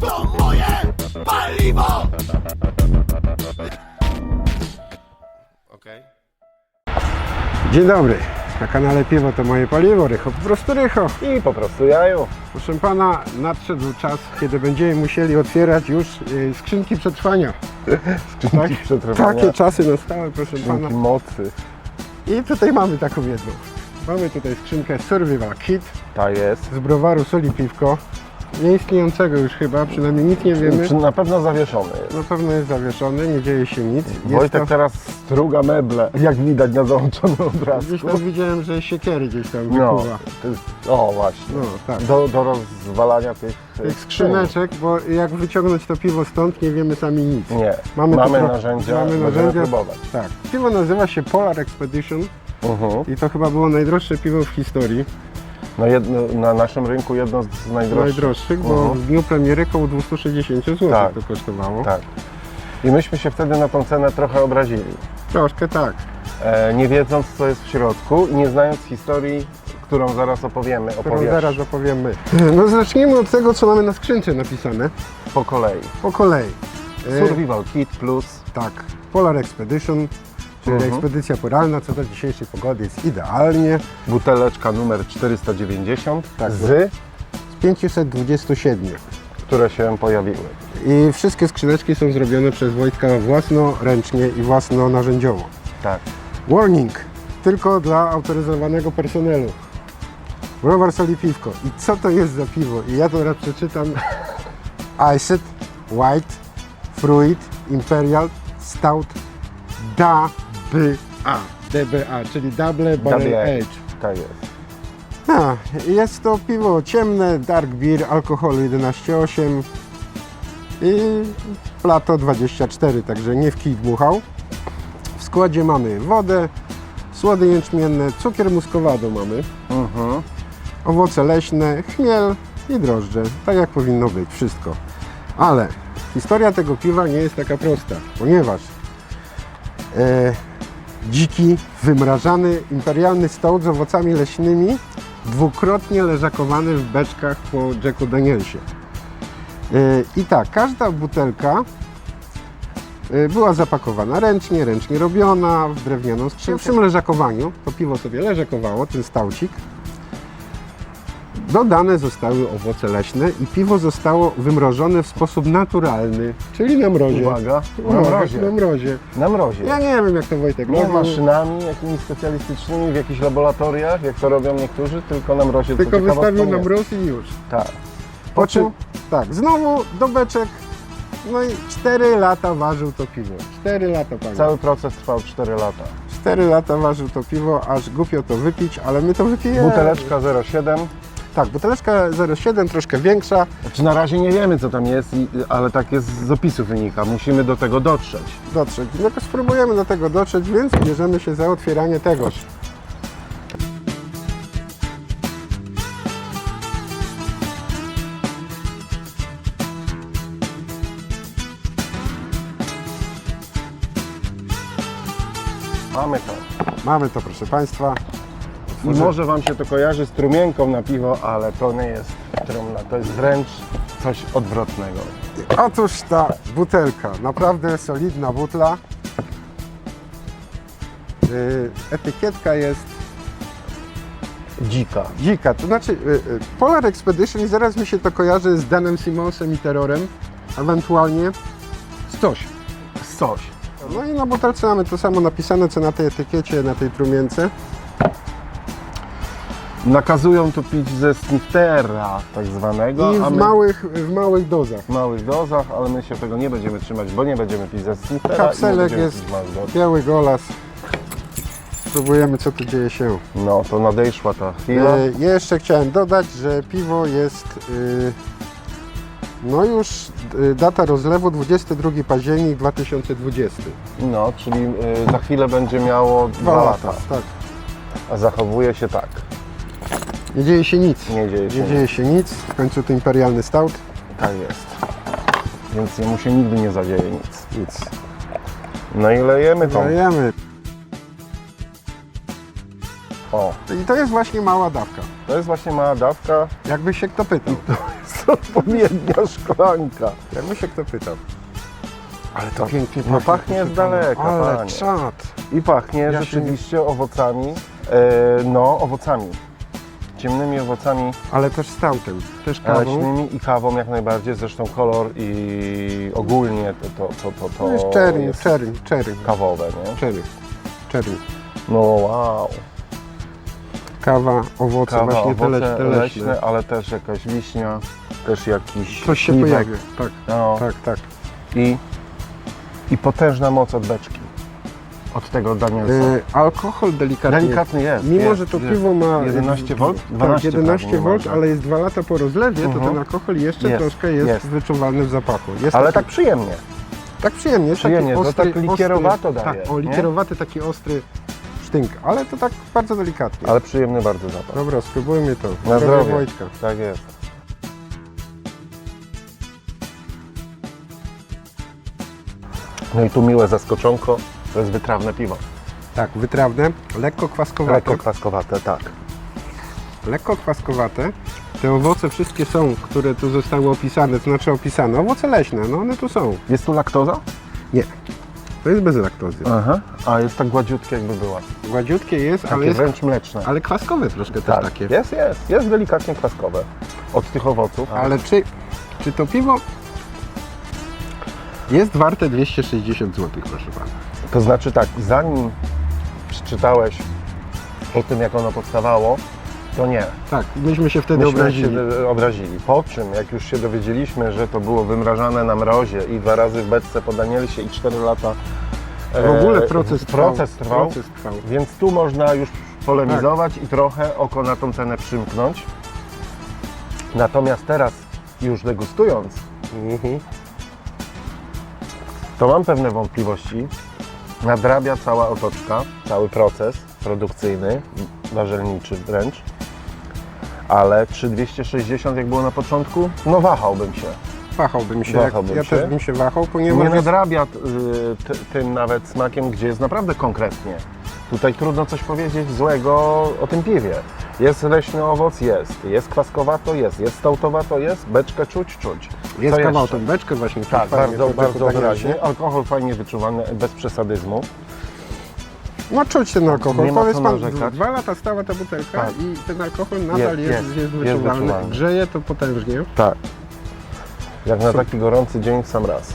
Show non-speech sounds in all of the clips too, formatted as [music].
To moje paliwo! Okej. Dzień dobry. Na kanale Piwo to moje paliwo, Rycho, po prostu Rycho. I po prostu jaju. Proszę pana, nadszedł czas, kiedy będziemy musieli otwierać już y, skrzynki przetrwania. Skrzynki przetrwania. Takie czasy nastały, proszę pana. Mocy. I tutaj mamy taką jedną. Mamy tutaj skrzynkę Survival Kit Ta jest. z browaru Soli Piwko. Nieistniejącego już chyba, przynajmniej nic nie wiemy. Czy na pewno zawieszony jest. Na pewno jest zawieszony, nie dzieje się nic. Jest Wojtek to, teraz struga meble, jak widać na załączonym obrazku. gdzieś tam widziałem, że siekiery gdzieś tam No, wykuwa. to jest, o właśnie. No, tak. Do, do rozwalania tych, Tych skrzyneczek, bo jak wyciągnąć to piwo stąd, nie wiemy sami nic. Nie, Mamy tro- narzędzia, mamy narzędzia. próbować. Tak. Piwo nazywa się Polar Expedition Mhm. i to chyba było najdroższe piwo w historii. No jedno, na naszym rynku jedno z najdroższych. Najdroższych, bo Mhm. w dniu premiery około 260 zł Tak. to kosztowało. Tak. I myśmy się wtedy na tą cenę trochę obrazili. Troszkę tak. E, nie wiedząc co jest w środku i nie znając historii, którą zaraz opowiemy, Którą opowiesz zaraz opowiemy. No zacznijmy od tego, co mamy na skrzynce napisane. po kolei. Po kolei. E, Survival Kit Plus tak. Polar Expedition, czyli Mhm. ekspedycja poralna, co do dzisiejszej pogody jest idealnie. buteleczka numer 490 Tak, z, Z 527. które się pojawiły. I wszystkie skrzyneczki są zrobione przez Wojtka własnoręcznie i własnonarzędziowo. Tak. Warning! Tylko dla autoryzowanego personelu. Browar soli piwko. I co to jest za piwo? I ja to teraz przeczytam. [laughs] Iced, White, Fruit, Imperial, Stout, DBA. DBA, czyli Double Barrel Age. Tak jest. A, jest to piwo ciemne, dark beer, alkoholu 11,8 i plato 24, także nie w kij dmuchał. W składzie mamy wodę, słody jęczmienne, cukier muskowado mamy, Mhm. owoce leśne, chmiel i drożdże. Tak jak powinno być, wszystko. Ale historia tego piwa nie jest taka prosta, ponieważ e, dziki, wymrażany, imperialny stout z owocami leśnymi, dwukrotnie leżakowany w beczkach po Jacku Danielsie. E, I tak, każda butelka e, była zapakowana ręcznie, ręcznie robiona, w drewnianą skrzynkę. Przy leżakowaniu, to piwo sobie leżakowało, ten staucik, Dodane zostały owoce leśne i piwo zostało wymrożone w sposób naturalny, czyli na mrozie. Uwaga, na Uwaga, mrozie. Na mrozie. Na mrozie. Ja nie wiem jak to Wojtek Nie robił. maszynami jakimiś specjalistycznymi w jakichś laboratoriach, jak to robią niektórzy, tylko na mrozie. Tylko wystawił na jest. mróz i już. Tak. Po czym, tak, znowu do beczek, no i 4 lata ważył to piwo. 4 lata, panie. Cały proces trwał 4 lata. 4 lata ważył to piwo, aż głupio to wypić, ale my to wypijemy. Buteleczka 0,7. Tak, buteleczka 0,7, troszkę większa. Znaczy na razie nie wiemy co tam jest, i- ale tak jest z opisu wynika. Musimy do tego dotrzeć. dotrzeć. No to spróbujemy do tego dotrzeć, więc bierzemy się za otwieranie tegoż. Mamy to. Mamy to, proszę Państwa. I może Wam się to kojarzy z trumienką na piwo, ale to nie jest trumna, to jest wręcz coś odwrotnego. Otóż ta butelka, naprawdę solidna butla. Yy, Etykietka jest Dzika. dzika, to znaczy yy, yy, Polar Expedition i zaraz mi się to kojarzy z Danem Simonsem i Terrorem, ewentualnie z coś. Coś. No i na butelce mamy to samo napisane, co na tej etykiecie, na tej trumience. Nakazują tu pić ze sniftera tak zwanego, I w my małych, w małych dozach. w małych dozach, ale my się tego nie będziemy trzymać, bo nie będziemy pić ze nie Kapselek jest biały golas. Spróbujemy, co tu dzieje się. No, to nadejszła ta chwila. E, jeszcze chciałem dodać, że piwo jest y, no już y, data rozlewu 22 październik 2020. No, czyli y, za chwilę będzie miało dwa, Dwa lata. lata, tak. A zachowuje się tak. Nie dzieje się nic. Nie dzieje się Nie dzieje się nic. W końcu to imperialny stout. Tak jest. Więc mu się nigdy nie zadzieje nic. Nic. No i lejemy tą. Dajemy. O, I to jest właśnie mała dawka. to jest właśnie mała dawka. Jakby się kto pytał. jest odpowiednia szklanka. Jakby się kto pytał. Ale to pięknie No pachnie z daleka, Ale panie. czad. I pachnie Ja się rzeczywiście owocami, e, no owocami. Ciemnymi owocami Ale też stałtem. Też kawą. leśnymi i kawą jak najbardziej. Zresztą kolor i ogólnie to, to, to, to, to To jest czerń, jest czerń, czerń, kawowe, nie? czerń. Czerń. No wow. Kawa, owoce, Kawa, właśnie te, owoce leś, te leśne. leśne, ale też jakaś wiśnia, też jakiś Coś się pojawia. Tak, No. tak, tak. I, I potężna moc od beczki. Od tego Danielsa. E, alkohol delikatnie. Delikatny jest. Mimo, jest, że to jest. piwo ma 11 V? Tak, 12 11 prawie V, niemalże. ale jest 2 lata po rozlewie, to Mhm. ten alkohol jeszcze Jest, troszkę jest, jest. wyczuwalny w zapachu. Jest Ale taki, tak przyjemnie. tak przyjemnie, jest przyjemnie, taki to ostry, tak likierowato ostry, daje, Tak, o nie? likierowaty taki ostry sztynk, ale to tak bardzo delikatnie. Ale przyjemny bardzo zapach. Dobra, spróbujmy to. Na zdrowie. Wojtka. Tak jest. No i tu miłe zaskoczonko, to jest wytrawne piwo. Tak, wytrawne, lekko kwaskowate. Lekko kwaskowate, tak. lekko kwaskowate. Te owoce wszystkie są, które tu zostały opisane, to znaczy opisane. Owoce leśne, no one tu są. Jest tu laktoza? Nie, to jest bez laktozy. Aha. A jest tak gładziutkie jakby była. Gładziutkie jest, Takie ale jest, wręcz mleczne. ale kwaskowe troszkę też tak, takie. jest, jest. Jest delikatnie kwaskowe. Od tych owoców. Ale czy, czy to piwo jest warte 260 zł, proszę pana? To znaczy tak, zanim przeczytałeś o tym, jak ono powstawało, to nie. Tak, myśmy się wtedy Myśmy obrazili. się obrazili. Po czym, jak już się dowiedzieliśmy, że to było wymrażane na mrozie i dwa razy w beczce po Danielsie i 4 lata W ogóle e, proces trwał. proces trwał, Proces trwał. więc tu można już polemizować i trochę oko na tą cenę przymknąć. Natomiast teraz, już degustując, Mhm. to mam pewne wątpliwości. Nadrabia cała otoczka, cały proces produkcyjny, warzelniczy wręcz. Ale czy 260 jak było na początku? No wahałbym się. Wahałbym się, Wahałbym ja się. też bym się wahał, Nie ponieważ jest, nadrabia y, ty, tym nawet smakiem, gdzie jest naprawdę konkretnie. Tutaj trudno coś powiedzieć złego o tym piwie. Jest leśny owoc? Jest. Jest kwaskowato? Jest. Jest stałtowato? Jest. Beczkę czuć? Czuć. jest Co kawał jeszcze? tą beczkę właśnie. Tak, fajnie bardzo, bardzo wyraźnie. Alkohol fajnie wyczuwany, bez przesadyzmu. No czuć ten alkohol. Nie ma Powiedz co pan, narzekać. dwa lata stała ta butelka Tak. i ten alkohol nadal Jest, jest, jest, jest, jest wyczuwalny. wyczuwalny. Grzeje to potężnie. Tak. Jak na taki gorący dzień w sam raz. [laughs]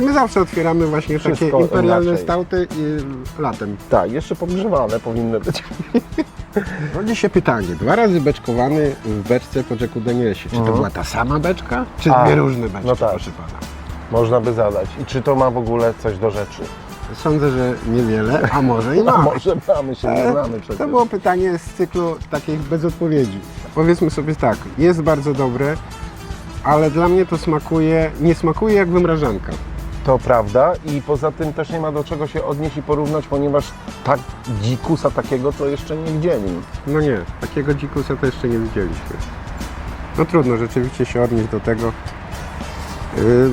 My zawsze otwieramy właśnie Wszystko takie imperialne inaczej. stauty i latem. Tak, jeszcze podgrzewane powinny być. [laughs] Rodzi się pytanie, dwa razy beczkowany w beczce po Jacku Danielsie. Czy to Mhm. była ta sama beczka, czy A, dwie różne beczki, no tak. proszę pana? Można by zadać. I czy to ma w ogóle coś do rzeczy? Sądzę, że niewiele, a może i [laughs] No, ma. może mamy się nie E, znamy przecież. To było pytanie z cyklu takich bez odpowiedzi. Powiedzmy sobie tak, jest bardzo dobre, ale dla mnie to smakuje, nie smakuje jak wymrażanka. To prawda i poza tym też nie ma do czego się odnieść i porównać, ponieważ tak dzikusa takiego to jeszcze nie widzieli. No nie, takiego dzikusa to jeszcze nie widzieliśmy. No trudno rzeczywiście się odnieść do tego. Yy,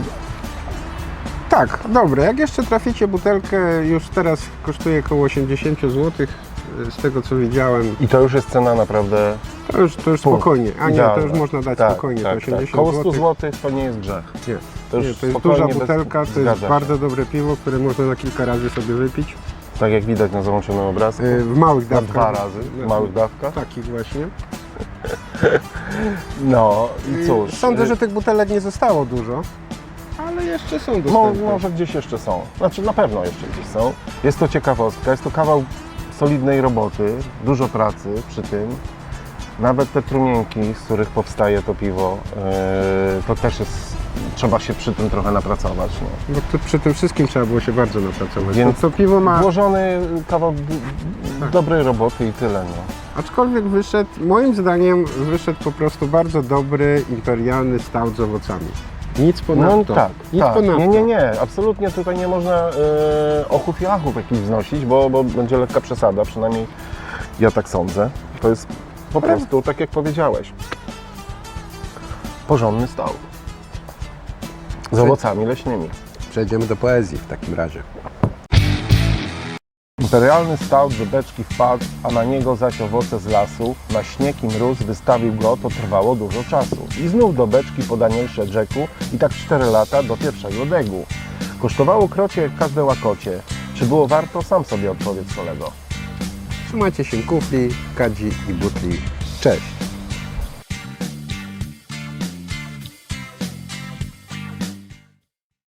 tak, dobre. Jak jeszcze traficie butelkę, już teraz kosztuje około 80 zł, z tego co widziałem. I to już jest cena naprawdę To już, to już spokojnie. A nie, to już można dać Tak, spokojnie. Tak, to 80 tak. Koło 100 zł. zł to nie jest grzech. Nie, To już nie, to jest spokojnie, duża bez- butelka, to jest się. bardzo dobre piwo, które można na kilka razy sobie wypić. Tak jak widać na załączonym obrazku. Yy, w małych Na dawkach. dwa razy, w małych dawkach. Takich właśnie. [laughs] No i Yy, cóż. Sądzę, y, że tych butelek nie zostało dużo, ale jeszcze są Mo, dostępne. może gdzieś jeszcze są. Znaczy na pewno jeszcze gdzieś są. Jest to ciekawostka, jest to kawał solidnej roboty, dużo pracy przy tym. Nawet te trumienki, z których powstaje to piwo, yy, to też jest, trzeba się przy tym trochę napracować. No. Bo tu, przy tym wszystkim trzeba było się bardzo napracować. Więc to, to piwo ma, Włożony kawał Tak. dobrej roboty i tyle. No. aczkolwiek wyszedł, moim zdaniem wyszedł po prostu bardzo dobry, imperialny stout z owocami. Nic ponadto. No tak, Nic tak. ponadto. Nie, nie, nie, absolutnie tutaj nie można e, ochów i achów jakichś wznosić, bo, bo będzie lekka przesada, przynajmniej ja tak sądzę. To jest po prostu, tak jak powiedziałeś, porządny stout. Z owocami leśnymi. Przejdziemy do poezji w takim razie. Imperialny stout do beczki wpadł, a na niego zaś owoce z lasu. Na śnieg i mróz wystawił go, to trwało dużo czasu. I znów do beczki podaniejsze Jacku i tak 4 lata do pierwszego degu. Kosztowało krocie jak każde łakocie. Czy było warto? Sam sobie odpowiedz kolego. Trzymajcie się kufli, kadzi i butli. Cześć!